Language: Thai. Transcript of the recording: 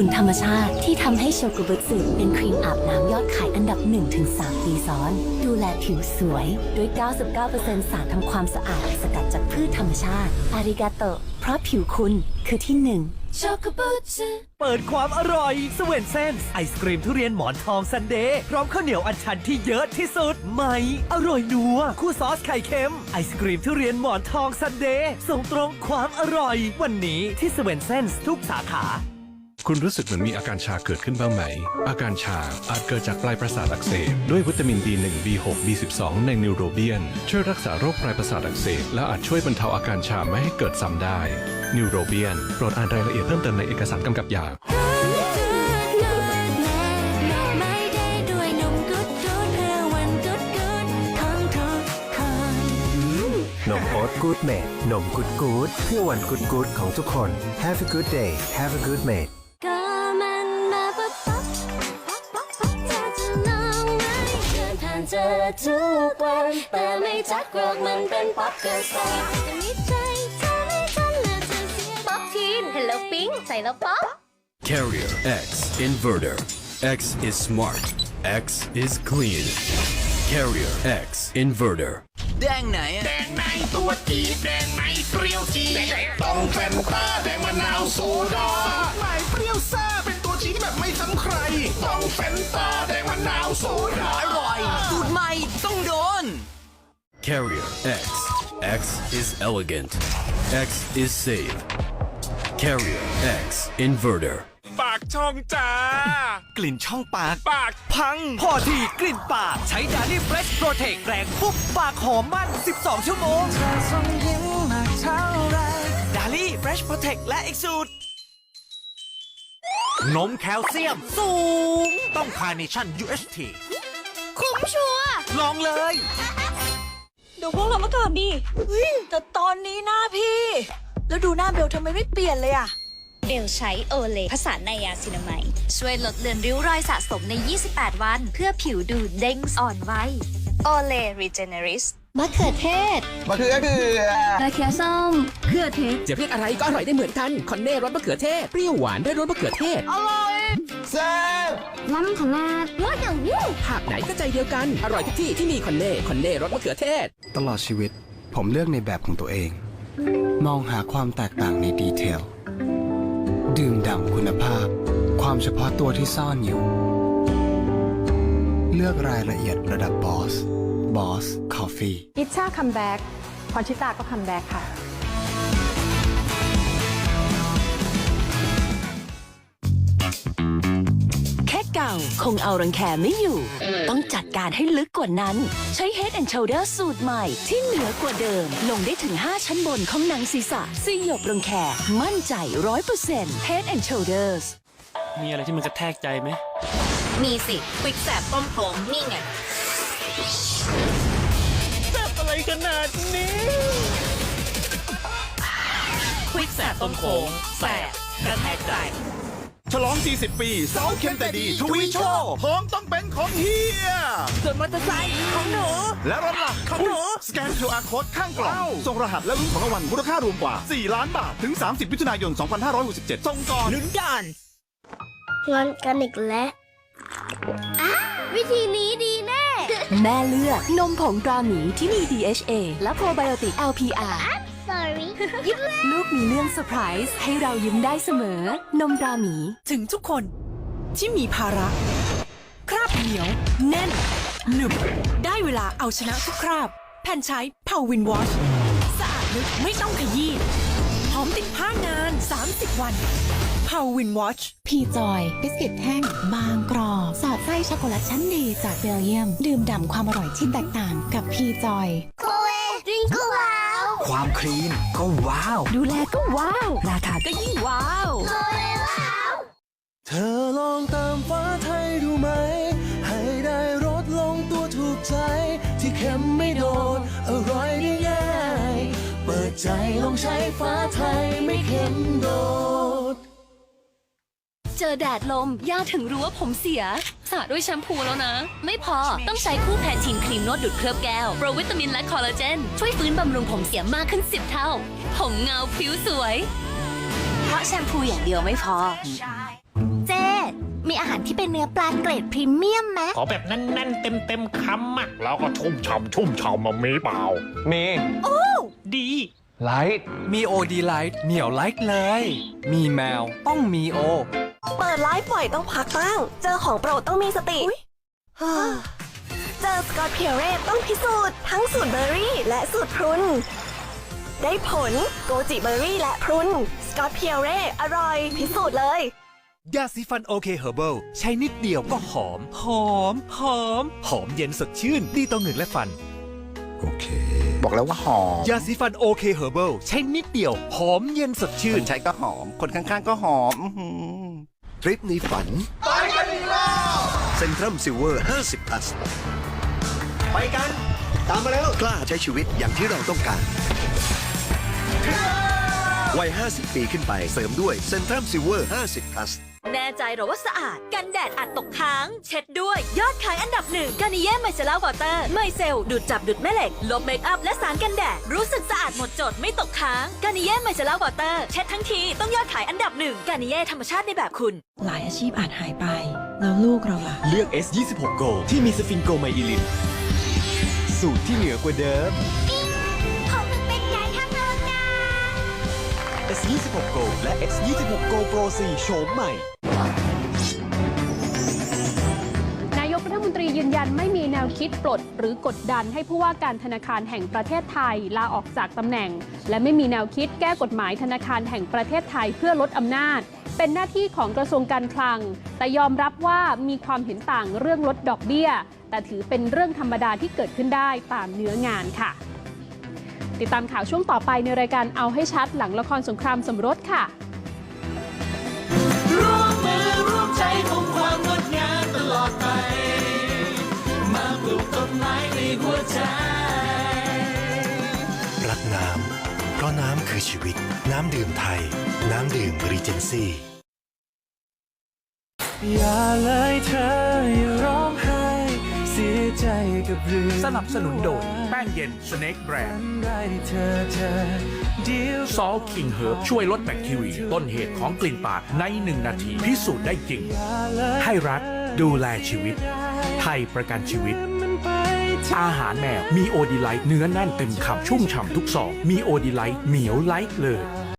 คุณธรรมชาติที่ทำให้โชกุบุสึเป็นครีมอาบน้ำยอดขายอันดับ 1-3 ปีซ้อน ดูแลผิวสวย ด้วย 99%สารทำความสะอาดสกัดจากพืชธรรมชาติ อาริกาโตเพราะผิวคุณคือที่หนึ่งโชกุบุสึเปิดความอร่อยสเวนเซนส์ไอศกรีมทุเรียนหมอนทองซันเดย์พร้อมข้าวเหนียวอันชันที่เยอะที่สุดใหม่อร่อยนัว คู่ซอสไข่เค็ม ไอศกรีมทุเรียนหมอนทองซันเดย์ส่งตรงความอร่อย วันนี้ที่สเวนเซนส์ทุกสาขา คุณรู้สึกเหมือนมีอาการชาเกิดขึ้นบ้างไหม อาการชาอาจเกิดจากปลายประสาทอักเสบด้วยวิตามิน B1 B6 B12 ในนิวโรเบียน ช่วยรักษาโรคปลายประสาทอักเสบและอาจช่วยบรรเทาอาการชาไม่ให้เกิดซ้ำได้นิวโรเบียนโปรดอ่านรายละเอียดเพิ่มเติมในเอกสารกำกับยาไม่ได้ด้วยนมกุดกุดเพื่อวันกุดกุดของทุกคนนมโอ๊ตกูดเมดนมกุดกูดเพื่อวันกุดกูดของทุกคน Have a good day Have a good mate อทุกวันแต่ไม่จักหรอกมันเป็นป๊อปเกิร์ลสไตล์จะมีใจเธอไม่ทันเลือกจะเสียป๊อปทีน Hello Pink ใส่แล้วป๊อป Carrier X Inverter. X is smart. X is clean. Carrier X Inverter. แดงไหนอะแดงในตัวจีดแดงในเปรี้ยวจีดต้องแฟนตาแดงมะนาวโซดา ต้องแฟนตาแดงมะนาวโซดาอร่อย สูตรใหม่ต้องโดน Carrier X. X is elegant. X is safe. Carrier X Inverter. ปากช่องจ้ากลิ่นช่องปาก ปากพัง พอทีกลิ่นปาก ใช้ดาลี่เฟรชโปรเทคแรงปุ๊บ ปากหอมมั่น 12 ชั่วโมงดาลี่เฟรชโปรเทคและอีกสูตร นมแคลเซียม สูง ต้องคาร์เนชั่น UHT คุ้มชัวร์ลองเลยดูพวกเราเมื่อก่อนดิเฮ้ยแต่ตอนนี้หน้าพี่ แล้วดูหน้าเบลทำไมไม่เปลี่ยนเลยอะเบลใช้โอเลผสานไนยาซินาไมด์ช่วยลดเลือนริ้วรอยสะสมใน 28 วัน เพื่อผิวดูเด้งอ่อนวัยโอเลรีเจเนริส มะเขือเทศมะเขือเขือมะเขือส้มเขือเทศจะเรียกอะไรก็อร่อยได้เหมือนกัน คอนเน่รสมะเขือเทศ เปรี้ยวหวานด้วยรสมะเขือเทศแซ่บน้ำขนาดว่าอย่างนี้ภาคไหนก็ใจเดียวกัน อร่อยทุกที่ที่มีคอนเน่ คอนเน่รสมะเขือเทศ ตลอดชีวิต ผมเลือกในแบบของตัวเอง มองหาความแตกต่างในดีเทล ดื่มด่ำคุณภาพ ความเฉพาะตัวที่ซ่อนอยู่ เลือกรายละเอียดระดับบอส บอสคอฟฟี่อิชชาคัมแบ็กพรชิตาก็คัมแบ็กค่ะ แค่เก่าคงเอารังแคไม่อยู่ ต้องจัดการให้ลึกกว่านั้น ใช้ Head and Shoulder สูตรใหม่ ที่เหนือกว่าเดิม ลงได้ถึง 5 ชั้นบนของหนังศีรษะสยบรังแคมั่นใจ 100% Head and Shoulders มีอะไรที่มันกระแทกใจไหม มีสิควิกแสบต้มผมนี่ไงอะไร ขนาดนี้ ควิกแสบต้มโขงแสบกระแทกใจ ฉลอง 40 ปีเสาเข็มแต่ดีทวีโชว์ของต้องเป็นของเฮีย ส่วนมอเตอร์ไซค์ของหนู และรถหลักของหนู สแกน QR Code ข้างกล่อง ส่งรหัสและลุ้นของรางวัลมูลค่ารวมกว่า 4 ล้านบาท ถึง 30มิถุนายน 2567ส่งก่อน ลุ้นกัน งอนกันอีกแล้ววิธีนี้ดีแน่ แม่เลือกนมผงตราหมีที่มี DHA และโปรไบโอติก LPR sorry ลูกมีเรื่องเซอร์ไพรส์ให้เรายิ้มได้เสมอ นมตราหมี ถึงทุกคนที่มีภาระ คราบเหนียว แน่น หนึบ ได้เวลาเอาชนะทุกคราบ แผ่นใช้เผาวินวอชสะอาดลึกไม่ต้องขยี้หอมติดผ้านาน 30 วันเผาวินวอชพีจอยบิสกิตแท่งบางกรอบ สอดไส้ช็อกโกแลตชั้นดีจากเบลเยียม ดื่มด่ำความอร่อยที่แตกต่างกับพีจอยโคเอริงก็ว้าว ความคลีนก็ว้าว ดูแลก็ว้าว ราคาก็ยิ่งว้าวเธอลองเติมฟ้าไทยดูไหม ให้ได้รสลงตัวถูกใจที่เค็ม ใจลองใช้ฟ้าไทยไม่เค็มโดด เจอแดดลมย่าถึงรู้ว่าผมเสียสระด้วยแชมพูแล้วนะ ไม่พอต้องใช้คู่แพนทีนครีมนวดดูดเคลือบแก้ว โปรวิตามินและคอลลาเจน ช่วยฟื้นบำรุงผมเสียมากขึ้น 10 เท่า ผมเงาผิวสวย เพราะแชมพูอย่างเดียวไม่พอารที่เป็นเนื้อปลาเกรดพรีเมียมไหมขอแบบแน่นๆ เต็มๆคำอะแล้วก็ชุ่มฉ่ำชุ่มฉ่ำมามีเปล่า มี ดี ไลท์ มีโอดีไลท์เหนียวไลท์เลย มีแมวต้องมีโอ เปิดไลฟ์ปล่อยต้องพักบ้าง เจอของโปรดต้องมีสติเจอสกอตเพียเรต้องพิสูจน์ทั้งสูตรเบอร์รี่และสูตรพรุน ได้ผลโกจิเบอร์รี่และพรุน สกอตเพียเรอร่อย พิสูจน์เลย ยาสีฟันโอเคเฮอร์เบิลใช้นิดเดียวก็หอม หอม หอม หอมเย็นสดชื่น ดีต่อเหงือกและฟัน โอเค บอกแล้วว่าหอมยาสีฟันโอเคเฮอร์เบิลใช้นิดเดียว หอมเย็นสดชื่คนนใช้ก็หอม คนข้างๆก็หอมทริปนี้ฝัน ไปกันอีกแล้วเซ็นทรัมซิลเวอร์ 50 plus ไปกัน ตามมาแล้ว กล้าใช้ชีวิตอย่างที่เราต้องการ วัย 50 ปีขึ้นไปเสริมด้วยเซ็นทรัมซิลเวอร์ 50 plus แน่ใจเหรอว่าสะอาด กันแดดอัดตกค้าง เช็ดด้วยยอดขายอันดับหนึ่งกานิเย่ไมเซล่าวอเตอร์ไมเซลดูดจับดูดแม่เหล็ก ลบเมคอัพและสารกันแดด รู้สึกสะอาดหมดจดไม่ตกค้างกานิเย่ไมเซล่าวอเตอร์เช็ดทั้งทีต้องยอดขายอันดับหนึ่งกานิเย่ธรรมชาติในแบบคุณ หลายอาชีพอาจหายไป แล้วลูกเราล่ะ เลือก S26 Go ที่มีสฟินโกไมอิลินสูตรที่เหนือกว่าเดิมผม S26 Go และ X26 Go Pro 4 โฉมใหม่ นายกรัฐมนตรียืนยันไม่มีแนวคิดปลด หรือกดดันให้ผู้ว่าการธนาคารแห่งประเทศไทยลาออกจากตำแหน่ง และไม่มีแนวคิดแก้กฎหมายธนาคารแห่งประเทศไทยเพื่อลดอำนาจ เป็นหน้าที่ของกระทรวงการคลัง แต่ยอมรับว่ามีความเห็นต่างเรื่องลดดอกเบี้ย แต่ถือเป็นเรื่องธรรมดาที่เกิดขึ้นได้ตามเนื้องานค่ะ ติดตามข่าวช่วงต่อไปในรายการเอาให้ชัดหลังละครสงครามสมรสค่ะร่วมมือร่วมใจคงความงดงามตลอดไป มาปลูกต้นไม้ในหัวใจ รักน้ำเพราะน้ำคือชีวิต น้ำดื่มไทย น้ำดื่มรีเจนซี่อย่าเลย สนับสนุนโดยแป้งเย็นสเน็กแบรนด์ซอลคิงเฮิร์บช่วยลดแบคทีเรียต้นเหตุของกลิ่นปากในหนึ่งนาที พิสูจน์ได้จริง ให้รัฐดูแลชีวิต ไทยประกันชีวิต อาหารแมวมีโอดีไลท์เนื้อแน่นเต็มคำชุ่มฉ่ำทุกซองมีโอดีไลท์เหนียวไลท์เลย